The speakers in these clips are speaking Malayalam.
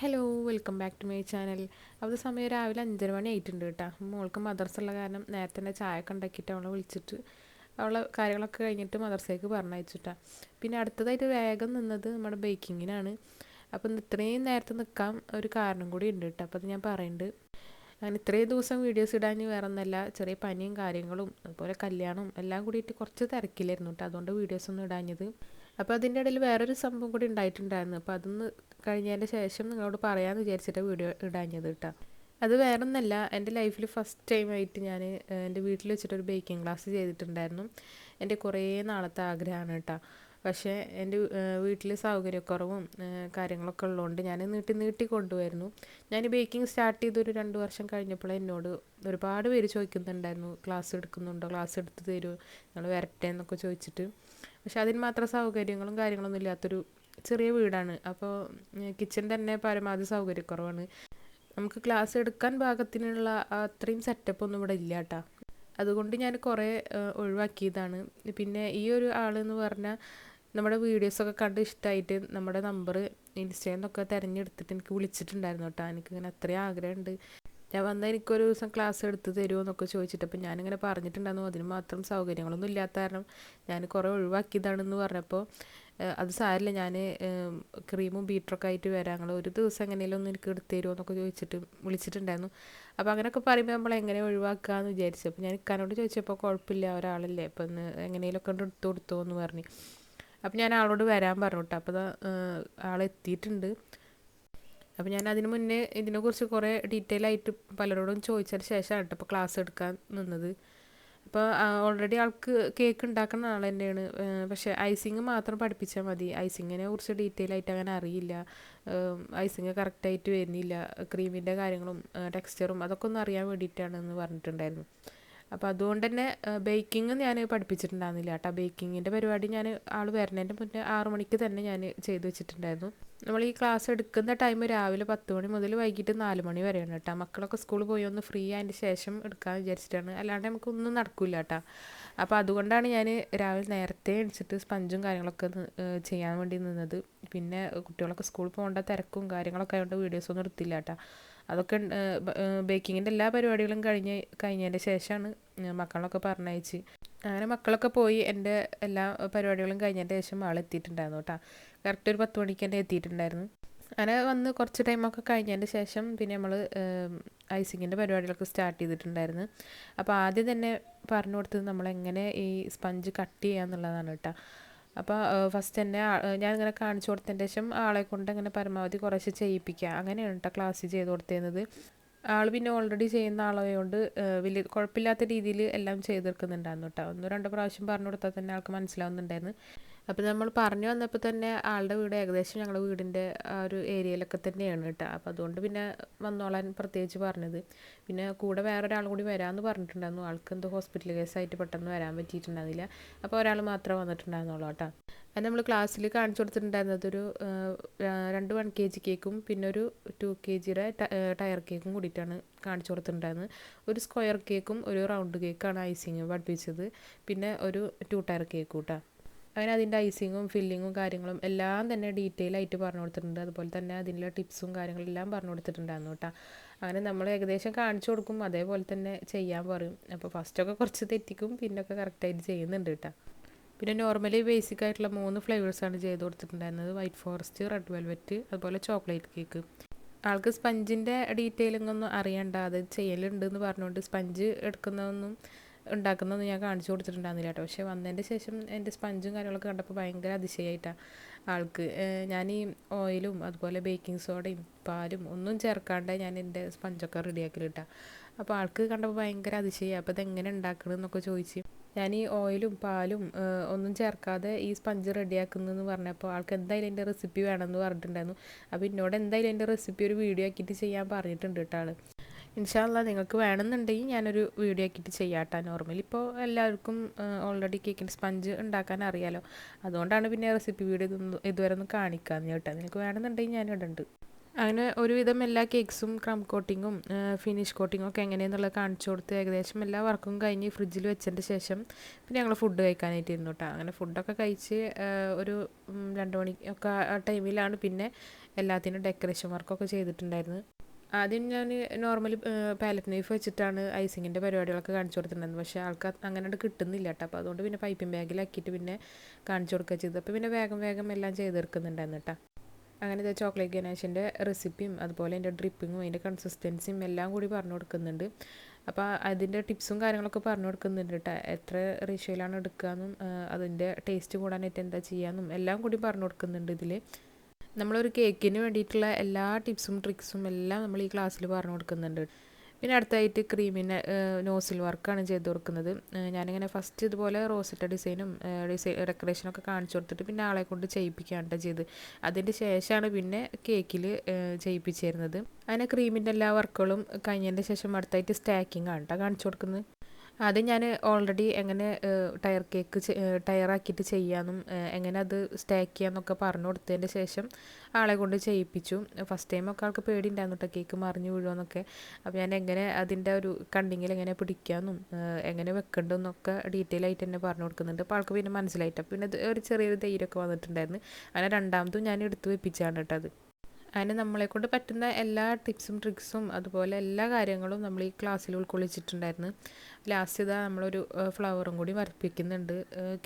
Hello welcome back to my channel അപ്പോൾ സമയം രാവിലെ അഞ്ചര മണി ആയിട്ടുണ്ട് കേട്ടോ. മോൾക്ക് മദർസ ഉള്ള കാരണം നേരത്തെ തന്നെ ചായ ഒക്കെ ഉണ്ടാക്കിയിട്ട് അവളെ വിളിച്ചിട്ട് അവളെ കാര്യങ്ങളൊക്കെ കഴിഞ്ഞിട്ട് മദർസയ്ക്ക് പറഞ്ഞയച്ചിട്ടാ പിന്നെ അടുത്തതായിട്ട് വേഗം നിന്നത് നമ്മുടെ ബേക്കിങ്ങിനാണ് അപ്പം ഇത്രയും നേരത്തെ നിൽക്കാൻ ഒരു കാരണം കൂടി ഉണ്ട് കേട്ടോ. അപ്പം അത് ഞാൻ പറയുന്നുണ്ട് അങ്ങനെ ഇത്രയും ദിവസം വീഡിയോസ് ഇടാൻ വേറെ ഒന്നല്ല ചെറിയ പനിയും കാര്യങ്ങളും അതുപോലെ കല്യാണവും എല്ലാം കൂടിയിട്ട് കുറച്ച് തിരക്കില്ലായിരുന്നു കേട്ടോ. അതുകൊണ്ട് വീഡിയോസ് ഒന്നും ഇടാഞ്ഞത്. അപ്പോൾ അതിന്റെ ഇടയിൽ വേറൊരു സംഭവം കൂടി ഉണ്ടായിട്ടുണ്ടായിരുന്നു. അപ്പോൾ അതൊന്ന് കഴിഞ്ഞതിന്റെ ശേഷം നിങ്ങളോട് പറയാമെന്ന് വിചാരിച്ചിട്ട് വീഡിയോ ഇടാഞ്ഞത് കേട്ടോ. അത് വേറെ ഒന്നല്ല എന്റെ ലൈഫിൽ ഫസ്റ്റ് ടൈമായിട്ട് ഞാൻ എന്റെ വീട്ടിൽ വെച്ചിട്ടൊരു ബേക്കിംഗ് ക്ലാസ് ചെയ്തിട്ടുണ്ടായിരുന്നു. എന്റെ കുറേ നാളത്തെ ആഗ്രഹമാണ് കേട്ടോ. പക്ഷേ എന്റെ വീട്ടിൽ സൗകര്യക്കുറവും കാര്യങ്ങളൊക്കെ ഉള്ളതുകൊണ്ട് ഞാൻ നീട്ടി നീട്ടി കൊണ്ടുവരുന്നു. ഞാൻ ബേക്കിംഗ് സ്റ്റാർട്ട് ചെയ്തൊരു രണ്ട് വർഷം കഴിഞ്ഞപ്പോൾ എന്നോട് ഒരുപാട് പേര് ചോദിക്കുന്നുണ്ടായിരുന്നു ക്ലാസ് എടുക്കുന്നുണ്ടോ? ക്ലാസ് എടുത്ത് തരുമോ നിങ്ങൾ വരട്ടെ എന്നൊക്കെ ചോദിച്ചിട്ട്. പക്ഷേ അതിന് മാത്രം സൗകര്യങ്ങളും കാര്യങ്ങളൊന്നും ഇല്ലാത്തൊരു ചെറിയ വീടാണ്. അപ്പോൾ കിച്ചൺ തന്നെ പരമാവധി സൗകര്യക്കുറവാണ്. നമുക്ക് ക്ലാസ് എടുക്കാൻ പാകത്തിനുള്ള അത്രയും സെറ്റപ്പ് ഒന്നും ഇവിടെ ഇല്ല കേട്ടോ അതുകൊണ്ട് ഞാൻ കുറേ ഒഴിവാക്കിയതാണ്. പിന്നെ ഈ ഒരു ആളെന്ന് പറഞ്ഞാൽ നമ്മുടെ വീഡിയോസൊക്കെ കണ്ട് ഇഷ്ടമായിട്ട് നമ്മുടെ നമ്പർ ഇൻസ്റ്റയിൽ നിന്നൊക്കെ തിരഞ്ഞെടുത്തിട്ട് എനിക്ക് വിളിച്ചിട്ടുണ്ടായിരുന്നു കേട്ടോ. എനിക്കിങ്ങനെ അത്രയും ആഗ്രഹമുണ്ട്. ഞാൻ വന്നാൽ എനിക്കൊരു ദിവസം ക്ലാസ് എടുത്ത് തരുമോ എന്നൊക്കെ ചോദിച്ചിട്ട് അപ്പം ഞാനിങ്ങനെ പറഞ്ഞിട്ടുണ്ടായിരുന്നു. അതിന് മാത്രം സൗകര്യങ്ങളൊന്നും ഇല്ലാത്ത കാരണം ഞാൻ കുറേ ഒഴിവാക്കിയതാണെന്ന് പറഞ്ഞപ്പോൾ അത് സാരില്ല ഞാൻ ക്രീമും ബീറ്ററൊക്കെ ആയിട്ട് വരാങ്ങൾ ഒരു ദിവസം എങ്ങനെയെങ്കിലും ഒന്ന് എനിക്ക് എടുത്ത് തരുമോ എന്നൊക്കെ ചോദിച്ചിട്ട് വിളിച്ചിട്ടുണ്ടായിരുന്നു. അപ്പോൾ അങ്ങനെയൊക്കെ പറയുമ്പോൾ നമ്മൾ എങ്ങനെ ഒഴിവാക്കാമെന്ന് വിചാരിച്ചു. അപ്പോൾ ഞാൻ ഇക്കാനോട് ചോദിച്ചപ്പോൾ കുഴപ്പമില്ല ഒരാളല്ലേ. അപ്പോൾ ഒന്ന് എങ്ങനെയെങ്കിലുമൊക്കെ എടുത്തു കൊടുത്തോ എന്ന് പറഞ്ഞു. അപ്പോൾ ഞാൻ ആളോട് വരാൻ പറഞ്ഞു കേട്ടോ അപ്പോൾ ആളെത്തിയിട്ടുണ്ട് അപ്പോൾ ഞാൻ അതിന് മുന്നേ ഇതിനെക്കുറിച്ച് കുറേ ഡീറ്റെയിൽ ആയിട്ട് പലരോടും ചോദിച്ചതിന് ശേഷമാണ് കേട്ടോ ഇപ്പോൾ ക്ലാസ് എടുക്കാൻ നിന്നത്. അപ്പോൾ ഓൾറെഡി ആൾക്ക് കേക്ക് ഉണ്ടാക്കുന്ന ആൾ തന്നെയാണ്. പക്ഷേ ഐസിങ് മാത്രം പഠിപ്പിച്ചാൽ മതി. ഐസിങ്ങിനെ കുറിച്ച് ഡീറ്റെയിൽ ആയിട്ട് അങ്ങനെ അറിയില്ല. ഐസിങ് കറക്റ്റായിട്ട് വരുന്നില്ല. ക്രീമിന്റെ കാര്യങ്ങളും ടെക്സ്ചറും അതൊക്കെ ഒന്ന് അറിയാൻ വേണ്ടിയിട്ടാണെന്ന് പറഞ്ഞിട്ടുണ്ടായിരുന്നു. അപ്പോൾ അതുകൊണ്ട് തന്നെ ബേക്കിംഗ് ഞാൻ പഠിപ്പിച്ചിട്ടുണ്ടായിരുന്നില്ല കേട്ടോ. ബേക്കിങ്ങിന്റെ പരിപാടി ഞാൻ ആൾ വരുന്നതിന്റെ മുന്നേ ആറ് മണിക്ക് തന്നെ ഞാൻ ചെയ്തു വെച്ചിട്ടുണ്ടായിരുന്നു. നമ്മൾ ഈ ക്ലാസ് എടുക്കുന്ന ടൈം രാവിലെ പത്ത് മണി മുതൽ വൈകിട്ട് നാല് മണി വരെയാണ് കേട്ടോ. മക്കളൊക്കെ സ്കൂളിൽ പോയി ഒന്ന് ഫ്രീ ആയതിന്റെ ശേഷം എടുക്കാൻ വിചാരിച്ചിട്ടാണ്. അല്ലാണ്ട് നമുക്കൊന്നും നടക്കില്ല കേട്ടോ. അപ്പോൾ അതുകൊണ്ടാണ് ഞാൻ രാവിലെ നേരത്തെ എണിച്ചിട്ട് സ്പഞ്ചും കാര്യങ്ങളൊക്കെ ചെയ്യാൻ വേണ്ടി നിന്നത്. പിന്നെ കുട്ടികളൊക്കെ സ്കൂളിൽ പോകേണ്ട തിരക്കും കാര്യങ്ങളൊക്കെ ആയതുകൊണ്ട് വീഡിയോസ് ഒന്നും എടുത്തില്ല കേട്ടോ. അതൊക്കെ ബേക്കിങ്ങിന്റെ എല്ലാ പരിപാടികളും കഴിഞ്ഞ് കഴിഞ്ഞതിന്റെ ശേഷമാണ് മക്കളൊക്കെ പറഞ്ഞയച്ച്. അങ്ങനെ മക്കളൊക്കെ പോയി എന്റെ എല്ലാ പരിപാടികളും കഴിഞ്ഞതിന്റെ ശേഷം ആൾ എത്തിയിട്ടുണ്ടായിരുന്നു കേട്ടോ. കറക്റ്റ് ഒരു പത്ത് മണിക്ക് തന്നെ എത്തിയിട്ടുണ്ടായിരുന്നു. അങ്ങനെ വന്ന് കുറച്ച് ടൈമൊക്കെ കഴിഞ്ഞതിന്റെ ശേഷം പിന്നെ നമ്മൾ ഐസിങ്ങിന്റെ പരിപാടികളൊക്കെ സ്റ്റാർട്ട് ചെയ്തിട്ടുണ്ടായിരുന്നു. അപ്പോൾ ആദ്യം തന്നെ പറഞ്ഞു കൊടുത്തത് നമ്മളെങ്ങനെ ഈ സ്പഞ്ച് കട്ട് ചെയ്യുക എന്നുള്ളതാണ് കേട്ടോ. അപ്പോൾ ഫസ്റ്റ് തന്നെ ഞാൻ ഇങ്ങനെ കാണിച്ചു കൊടുത്തതിന് ശേഷം ആളെ കൊണ്ട് അങ്ങനെ പരമാവധി കുറച്ച് ചെയ്യിപ്പിക്കുക അങ്ങനെയാണ് കേട്ടോ ക്ലാസ് ചെയ്ത് കൊടുത്തിരുന്നത് ആൾ പിന്നെ ഓൾറെഡി ചെയ്യുന്ന ആളായതുകൊണ്ട് വലിയ കുഴപ്പമില്ലാത്ത രീതിയിൽ എല്ലാം ചെയ്തെടുക്കുന്നുണ്ടായിരുന്നു കേട്ടോ ഒന്നോ രണ്ടോ പ്രാവശ്യം പറഞ്ഞു കൊടുത്താൽ തന്നെ ആൾക്ക് മനസ്സിലാവുന്നുണ്ടായിരുന്നു. അപ്പോൾ നമ്മൾ പറഞ്ഞു വന്നപ്പോൾ തന്നെ ആളുടെ വീട് ഏകദേശം ഞങ്ങളുടെ വീടിന്റെ ആ ഒരു ഏരിയയിലൊക്കെ തന്നെയാണ് കേട്ടോ. അപ്പോൾ അതുകൊണ്ട് പിന്നെ വന്നോളാൻ പ്രത്യേകിച്ച് പറഞ്ഞത്. പിന്നെ കൂടെ വേറെ ഒരാൾ കൂടി വരാമെന്ന് പറഞ്ഞിട്ടുണ്ടായിരുന്നു. ആൾക്ക് എന്തോ ഹോസ്പിറ്റൽ കേസായിട്ട് പെട്ടെന്ന് വരാൻ പറ്റിയിട്ടുണ്ടായിരുന്നില്ല. അപ്പോൾ ഒരാൾ മാത്രമേ വന്നിട്ടുണ്ടായിരുന്നുള്ളൂ കേട്ടോ. അത് നമ്മൾ ക്ലാസ്സിൽ കാണിച്ചു കൊടുത്തിട്ടുണ്ടായിരുന്നത് ഒരു രണ്ട് വൺ കെ ജി കേക്കും പിന്നെ ഒരു ടു കെ ജിയുടെ ടയർ കേക്കും കൂടിയിട്ടാണ് കാണിച്ചു കൊടുത്തിട്ടുണ്ടായിരുന്നത്. ഒരു സ്ക്വയർ കേക്കും ഒരു റൗണ്ട് കേക്കാണ് ഐസിങ് പഠിപ്പിച്ചത്. പിന്നെ ഒരു ടു ടയർ കേക്കും കേട്ടോ അങ്ങനെ അതിന്റെ ഐസിങ്ങും ഫില്ലിങ്ങും കാര്യങ്ങളും എല്ലാം തന്നെ ഡീറ്റെയിൽ ആയിട്ട് പറഞ്ഞു കൊടുത്തിട്ടുണ്ട്. അതുപോലെ തന്നെ അതിന്റെ ടിപ്സും കാര്യങ്ങളും എല്ലാം പറഞ്ഞു കൊടുത്തിട്ടുണ്ടായിരുന്നു കേട്ടോ. അങ്ങനെ നമ്മൾ ഏകദേശം കാണിച്ചു കൊടുക്കും. അതേപോലെ തന്നെ ചെയ്യാൻ പറയും. അപ്പോൾ ഫസ്റ്റൊക്കെ കുറച്ച് തെറ്റിക്കും പിന്നൊക്കെ കറക്റ്റായിട്ട് ചെയ്യുന്നുണ്ട് കേട്ടോ. പിന്നെ നോർമലി ബേസിക് ആയിട്ടുള്ള മൂന്ന് ഫ്ലേവേഴ്സാണ് ചെയ്ത് കൊടുത്തിട്ടുണ്ടായിരുന്നത്. വൈറ്റ് ഫോറസ്റ്റ് റെഡ് വെൽവെറ്റ് അതുപോലെ ചോക്ലേറ്റ് കേക്ക് ആൾക്ക് സ്പഞ്ചിന്റെ ഡീറ്റെയിലിംഗ് ഒന്നും അറിയണ്ട. അത് ചെയ്യലുണ്ട് എന്ന് പറഞ്ഞുകൊണ്ട് സ്പഞ്ച് എടുക്കുന്നതൊന്നും ഉണ്ടാക്കുന്നതൊന്നും ഞാൻ കാണിച്ചു കൊടുത്തിട്ടുണ്ടായിരുന്നില്ല കേട്ടോ. പക്ഷേ വന്നതിന്റെ ശേഷം എന്റെ സ്പഞ്ചും കാര്യങ്ങളൊക്കെ കണ്ടപ്പോൾ ഭയങ്കര അതിശയമായിട്ടാണ് ആൾക്ക്. ഞാൻ ഈ ഓയിലും അതുപോലെ ബേക്കിംഗ് സോഡയും പാലും ഒന്നും ചേർക്കാണ്ട് ഞാൻ എന്റെ സ്പഞ്ചൊക്കെ റെഡിയാക്കലിട്ടാ. അപ്പോൾ ആൾക്ക് കണ്ടപ്പോൾ ഭയങ്കര അതിശയമായി അപ്പോൾ ഇതെങ്ങനെ ഉണ്ടാക്കണമെന്നൊക്കെ ചോദിച്ച് ഞാൻ ഈ ഓയിലും പാലും ഒന്നും ചേർക്കാതെ ഈ സ്പഞ്ച് റെഡിയാക്കുന്നതെന്ന് പറഞ്ഞപ്പോൾ ആൾക്ക് എന്തായാലും എന്റെ റെസിപ്പി വേണമെന്ന് പറഞ്ഞിട്ടുണ്ടായിരുന്നു. അപ്പോൾ എന്നോട് എന്തായാലും എന്റെ റെസിപ്പി ഒരു വീഡിയോ ആക്കിയിട്ട് ചെയ്യാൻ പറഞ്ഞിട്ടുണ്ട് കേട്ടോ ആൾ. ഇൻഷാല്ല നിങ്ങൾക്ക് വേണമെന്നുണ്ടെങ്കിൽ ഞാനൊരു വീഡിയോ ആക്കിയിട്ട് ചെയ്യാട്ടാ. നോർമലി ഇപ്പോൾ എല്ലാവർക്കും ഓൾറെഡി കേക്കിന്റെ സ്പഞ്ച് ഉണ്ടാക്കാൻ അറിയാലോ. അതുകൊണ്ടാണ് പിന്നെ റെസിപ്പി വീഡിയോ ഇതൊന്നും ഇതുവരെ ഒന്ന് കാണിക്കാമെന്ന് കേട്ടോ. നിങ്ങൾക്ക് വേണമെന്നുണ്ടെങ്കിൽ ഞാൻ ഇടുന്നുണ്ട് അങ്ങനെ ഒരുവിധം എല്ലാ കേക്ക്സും ക്രം കോട്ടിങ്ങും ഫിനിഷ് കോട്ടിങ്ങും ഒക്കെ എങ്ങനെയെന്നുള്ളത് കാണിച്ചു കൊടുത്ത് ഏകദേശം എല്ലാ വർക്കും കഴിഞ്ഞ് ഫ്രിഡ്ജിൽ വെച്ചതിന്റെ ശേഷം പിന്നെ ഞങ്ങൾ ഫുഡ് കഴിക്കാനായിട്ട് ഇരുന്നു കേട്ടോ. അങ്ങനെ ഫുഡൊക്കെ കഴിച്ച് ഒരു രണ്ട് മണി ഒക്കെ ആ ടൈമിലാണ് പിന്നെ എല്ലാത്തിനും ഡെക്കറേഷൻ വർക്കൊക്കെ ചെയ്തിട്ടുണ്ടായിരുന്നു ആദ്യം ഞാൻ നോർമൽ പാലറ്റ് നൈഫ് വെച്ചിട്ടാണ് ഐസിങ്ങിന്റെ പരിപാടികളൊക്കെ കാണിച്ചു കൊടുത്തിട്ടുണ്ടായിരുന്നു പക്ഷേ ആൾക്കാർ അങ്ങനെ കിട്ടുന്നില്ല കേട്ടോ അപ്പോൾ അതുകൊണ്ട് പിന്നെ പൈപ്പിംഗ് ബാഗിലാക്കിയിട്ട് പിന്നെ കാണിച്ചു കൊടുക്കുക ചെയ്തത് അപ്പോൾ പിന്നെ വേഗം വേഗം എല്ലാം ചെയ്തെടുക്കുന്നുണ്ടായിരുന്നു കേട്ടോ. അങ്ങനെ ഇത് ചോക്ലേറ്റ് ഗനേഷിന്റെ റെസിപ്പിയും അതുപോലെ അതിന്റെ ഡ്രിപ്പിങ്ങും അതിന്റെ കൺസിസ്റ്റൻസിയും എല്ലാം കൂടി പറഞ്ഞു കൊടുക്കുന്നുണ്ട്. അപ്പോൾ അതിന്റെ ടിപ്സും കാര്യങ്ങളൊക്കെ പറഞ്ഞു കൊടുക്കുന്നുണ്ട് കേട്ടോ. എത്ര റേഷ്യോയിലാണ് എടുക്കുകയെന്നും അതിന്റെ ടേസ്റ്റ് കൂടാനായിട്ട് എന്താ ചെയ്യാമെന്നും എല്ലാം കൂടി പറഞ്ഞു കൊടുക്കുന്നുണ്ട് ഇതിൽ നമ്മളൊരു കേക്കിന് വേണ്ടിയിട്ടുള്ള എല്ലാ ടിപ്സും ട്രിക്സും എല്ലാം നമ്മൾ ഈ ക്ലാസ്സിൽ പറഞ്ഞു കൊടുക്കുന്നുണ്ട്. പിന്നെ അടുത്തായിട്ട് ക്രീമിന് നോസിൽ വർക്കാണ് ചെയ്ത് കൊടുക്കുന്നത്. ഞാനിങ്ങനെ ഫസ്റ്റ് ഇതുപോലെ റോസിറ്റ ഡിസൈനും ഡിസൈൻ ഡെക്കറേഷനൊക്കെ കാണിച്ചു കൊടുത്തിട്ട് പിന്നെ ആളെ കൊണ്ട് ചെയ്യിപ്പിക്കുകയാണ് ചെയ്ത് അതിന്റെ ശേഷമാണ് പിന്നെ കേക്കിൽ ചെയ്യിപ്പിച്ചിരുന്നത്. അങ്ങനെ ക്രീമിന്റെ എല്ലാ വർക്കുകളും കഴിഞ്ഞതിന്റെ ശേഷം അടുത്തായിട്ട് സ്റ്റാക്കിംഗ് ആണ് കേട്ടോ കാണിച്ചു കൊടുക്കുന്നത്. അത് ഞാൻ ഓൾറെഡി എങ്ങനെ ടയർ കേക്ക് ടയറാക്കിയിട്ട് ചെയ്യാമെന്നും എങ്ങനെ അത് സ്റ്റാക്ക് ചെയ്യാമെന്നൊക്കെ പറഞ്ഞു കൊടുത്തതിന് ശേഷം ആളെ കൊണ്ട് ചെയ്യിപ്പിച്ചു. ഫസ്റ്റ് ടൈമൊക്കെ ആൾക്ക് പേടിയുണ്ടായിരുന്നു കേട്ടോ കേക്ക് മറിഞ്ഞു വീഴുമെന്നൊക്കെ അപ്പോൾ ഞാൻ എങ്ങനെ അതിന്റെ ഒരു കണ്ടിങ്ങിൽ എങ്ങനെ പിടിക്കാമെന്നും എങ്ങനെ വെക്കണ്ടെന്നൊക്കെ ഡീറ്റെയിൽ ആയിട്ട് തന്നെ പറഞ്ഞു കൊടുക്കുന്നുണ്ട്. അപ്പോൾ ആൾക്ക് പിന്നെ മനസ്സിലായിട്ട് പിന്നെ ഒരു ചെറിയൊരു ധൈര്യമൊക്കെ വന്നിട്ടുണ്ടായിരുന്നു. അങ്ങനെ രണ്ടാമതും ഞാൻ എടുത്ത് വെപ്പിച്ചാണ് കേട്ടോ അത്. അതിന് നമ്മളെക്കൊണ്ട് പറ്റുന്ന എല്ലാ ടിപ്സും ട്രിക്സും അതുപോലെ എല്ലാ കാര്യങ്ങളും നമ്മൾ ഈ ക്ലാസ്സിൽ ഉൾക്കൊള്ളിച്ചിട്ടുണ്ടായിരുന്നു. ലാസ്റ്റ് ഇതാ നമ്മളൊരു ഫ്ലവറും കൂടി വരപ്പിക്കുന്നുണ്ട്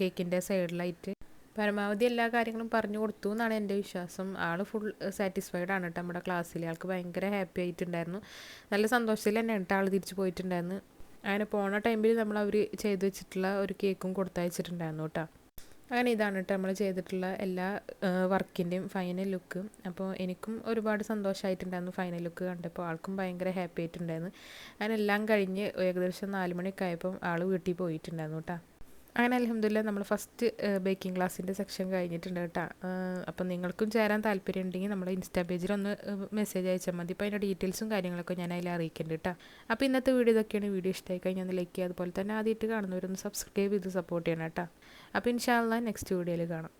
കേക്കിന്റെ സൈഡിലായിട്ട് പരമാവധി എല്ലാ കാര്യങ്ങളും പറഞ്ഞു കൊടുത്തു എന്നാണ് എന്റെ വിശ്വാസം. ആൾ ഫുൾ സാറ്റിസ്ഫൈഡ് ആണ് കേട്ടോ നമ്മുടെ ക്ലാസ്സിൽ ആൾക്ക് ഭയങ്കര ഹാപ്പി ആയിട്ടുണ്ടായിരുന്നു. നല്ല സന്തോഷത്തിൽ തന്നെ കേട്ടോ ആൾ തിരിച്ചു പോയിട്ടുണ്ടായിരുന്നു അങ്ങനെ പോണ ടൈമിൽ നമ്മൾ അവർ ചെയ്തു വെച്ചിട്ടുള്ള ഒരു കേക്കും കൊടുത്തയച്ചിട്ടുണ്ടായിരുന്നു കേട്ടോ. അങ്ങനെ ഇതാണ് കേട്ടോ നമ്മൾ ചെയ്തിട്ടുള്ള എല്ലാ വർക്കിന്റെയും ഫൈനൽ ലുക്ക് അപ്പോൾ എനിക്കും ഒരുപാട് സന്തോഷമായിട്ടുണ്ടായിരുന്നു ഫൈനൽ ലുക്ക് കണ്ടപ്പോൾ ആൾക്കും ഭയങ്കര ഹാപ്പി ആയിട്ടുണ്ടായിരുന്നു. അങ്ങനെ എല്ലാം കഴിഞ്ഞ് ഏകദേശം നാല് മണിയൊക്കെ ആയപ്പോൾ ആൾ വീട്ടിൽ പോയിട്ടുണ്ടായിരുന്നു കേട്ടോ അങ്ങനെ അലഹമില്ല നമ്മൾ ഫസ്റ്റ് ബേക്കിംഗ് ക്ലാസ്സിന്റെ സെക്ഷൻ കഴിഞ്ഞിട്ടുണ്ട് കേട്ടോ. അപ്പം നിങ്ങൾക്കും ചേരാൻ താല്പര്യം ഉണ്ടെങ്കിൽ നമ്മുടെ ഇൻസ്റ്റാ പേജിൽ ഒന്ന് മെസ്സേജ് അയച്ചാൽ മതി. അപ്പോൾ അതിന്റെ ഡീറ്റെയിൽസും കാര്യങ്ങളൊക്കെ ഞാൻ അതിൽ അറിയിക്കുന്നുണ്ട് കേട്ടോ. അപ്പോൾ ഇന്നത്തെ വീഡിയോ ഇതൊക്കെയാണ്. വീഡിയോ ഇഷ്ടമായി കഴിഞ്ഞാൽ ഒന്ന് ലൈക്ക് ചെയ്യുക. അതുപോലെ തന്നെ ആദ്യമായിട്ട് കാണുന്നവരൊന്ന് സബ്സ്ക്രൈബ് ചെയ്ത് സപ്പോർട്ട് ചെയ്യണം കേട്ടോ. അപ്പോൾ ഇൻഷാല്ല നെക്സ്റ്റ് വീഡിയോയിൽ കാണാം.